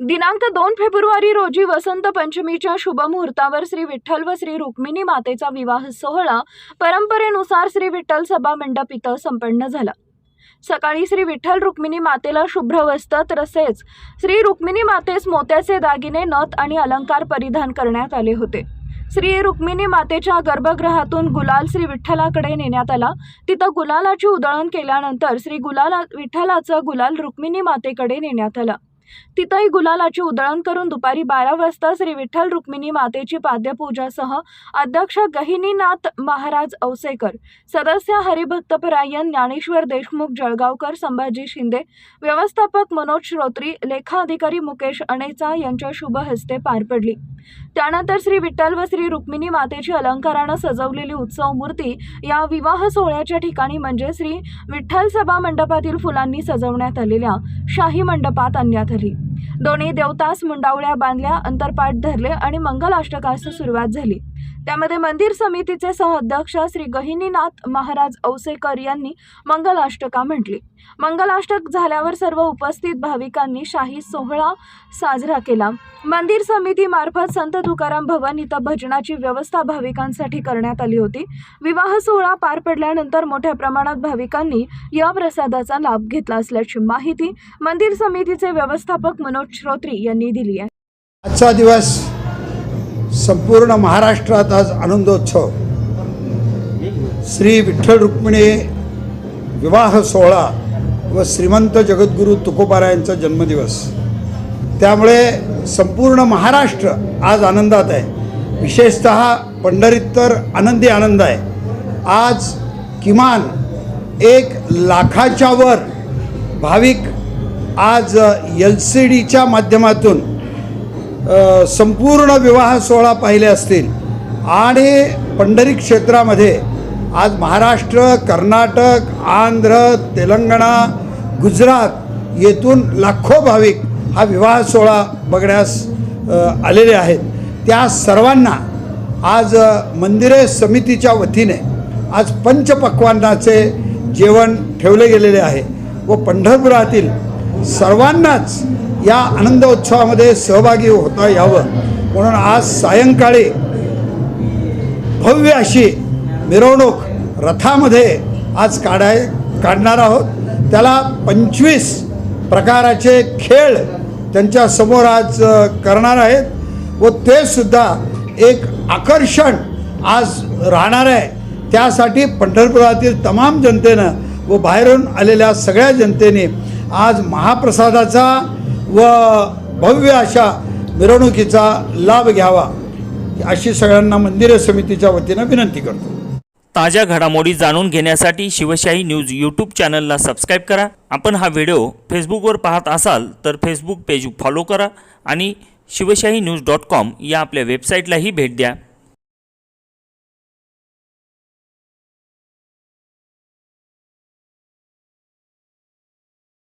दिनांक दोन फेब्रुवारी रोजी वसंत पंचमीच्या शुभमुहूर्तावर श्री विठ्ठल व श्री रुक्मिणी मातेचा विवाह सोहळा परंपरेनुसार श्री विठ्ठल सभा मंडप इथं संपन्न झाला. सकाळी श्री विठ्ठल रुक्मिणी मातेला शुभ्र वस्त्र तसेच श्री रुक्मिणी मातेस मोत्याचे दागिने नथ आणि अलंकार परिधान करण्यात आले होते. श्री रुक्मिणी मातेच्या गर्भगृहातून गुलाल श्री विठ्ठलाकडे नेण्यात आला. तिथं गुलालाची उधळण केल्यानंतर श्री गुलाला विठ्ठलाचा गुलाल रुक्मिणी मातेकडे नेण्यात आला. तिथंही गुलालाची उधळण करून दुपारी बारा वाजता श्री विठ्ठल रुक्मिणी मातेची पाद्यपूजासह अध्यक्ष गहिनीनाथ महाराज औसेकर सदस्य हरिभक्तपरायण ज्ञानेश्वर देशमुख जळगावकर संभाजी शिंदे व्यवस्थापक मनोज श्रोत्री लेखाधिकारी मुकेश अणेचा यांच्या शुभ हस्ते पार पडली. त्यानंतर श्री विठ्ठल व श्री रुक्मिणी मातेची अलंकारानं सजवलेली उत्सव मूर्ती या विवाह सोहळ्याच्या ठिकाणी म्हणजे श्री विठ्ठल सभा मंडपातील फुलांनी सजवण्यात आलेल्या शाही मंडपात आणण्यात आली. दोन्ही देवतास मुंडावळ्या बांधल्या अंतरपाठ धरले आणि मंगलाष्टकास सुरुवात झाली. त्यामध्ये मंदिर समितीचे सहअध्यक्ष श्री गहिनीनाथ महाराज औसेकर यांनी मंगलाष्टका म्हटली. मंगलाष्टक झाल्यावर सर्व उपस्थित भाविकांनी शाही सोहळा साजरा केला. मंदिर समितीमार्फत संत तुकाराम भवन इथं भजनाची व्यवस्था भाविकांसाठी करण्यात आली होती. विवाह सोहळा पार पडल्यानंतर मोठ्या प्रमाणात भाविकांनी या प्रसादाचा लाभ घेतला असल्याची माहिती मंदिर समितीचे व्यवस्थापक मनोज श्रोत्री यांनी दिली आहे. आजचा दिवस संपूर्ण महाराष्ट्रात आज आनंदोत्सव. श्री विठ्ठल रुक्मिणी विवाह सोहळा व श्रीमंत जगद्गुरू तुकोबारायांचा जन्मदिवस. त्यामुळे संपूर्ण महाराष्ट्र आज आनंदात आहे. विशेषत पंढरीत तर आनंदी आनंद आहे. आज किमान एक लाखाच्या वर भाविक आज एल सी डीच्या माध्यमातून संपूर्ण विवाह सोहळा पाहिले असतील. आणि पंढरी क्षेत्रामध्ये आज महाराष्ट्र कर्नाटक आंध्र तेलंगणा गुजरात येथून लाखो भाविक हा विवाह सोहळा बघण्यास आलेले आहेत. त्या सर्वांना आज मंदिरे समितीच्या वतीने आज पंचपक्वान्नाचे जेवण ठेवले गेलेले आहे व पंढरपुरातील सर्वांनाच या आनंदोत्सवामध्ये सहभागी होता यावं. म्हणून आज सायंकाळी भव्य अशी मिरवणूक रथामध्ये आज काढाय काढणार आहोत. त्याला पंचवीस प्रकाराचे खेळ त्यांच्यासमोर आज करणार आहेत व ते सुद्धा एक आकर्षण आज राहणार आहे. त्यासाठी पंढरपुरातील तमाम जनतेनं व बाहेरून आलेल्या सगळ्या जनतेने आज महाप्रसादाचा व भव्य अशा मिरवणुकीचा लाभ घ्यावा अशी सगळ्यांना मंदिर समितीच्या वतीनं विनंती करतो. ताज्या घडामोडी जाणून घेण्यासाठी शिवशाही न्यूज यूट्यूब चॅनलला सबस्क्राईब करा. आपण हा व्हिडिओ फेसबुकवर पाहत असाल तर फेसबुक पेज फॉलो करा आणि शिवशाही न्यूज डॉट कॉम या आपल्या वेबसाईटलाही भेट द्या.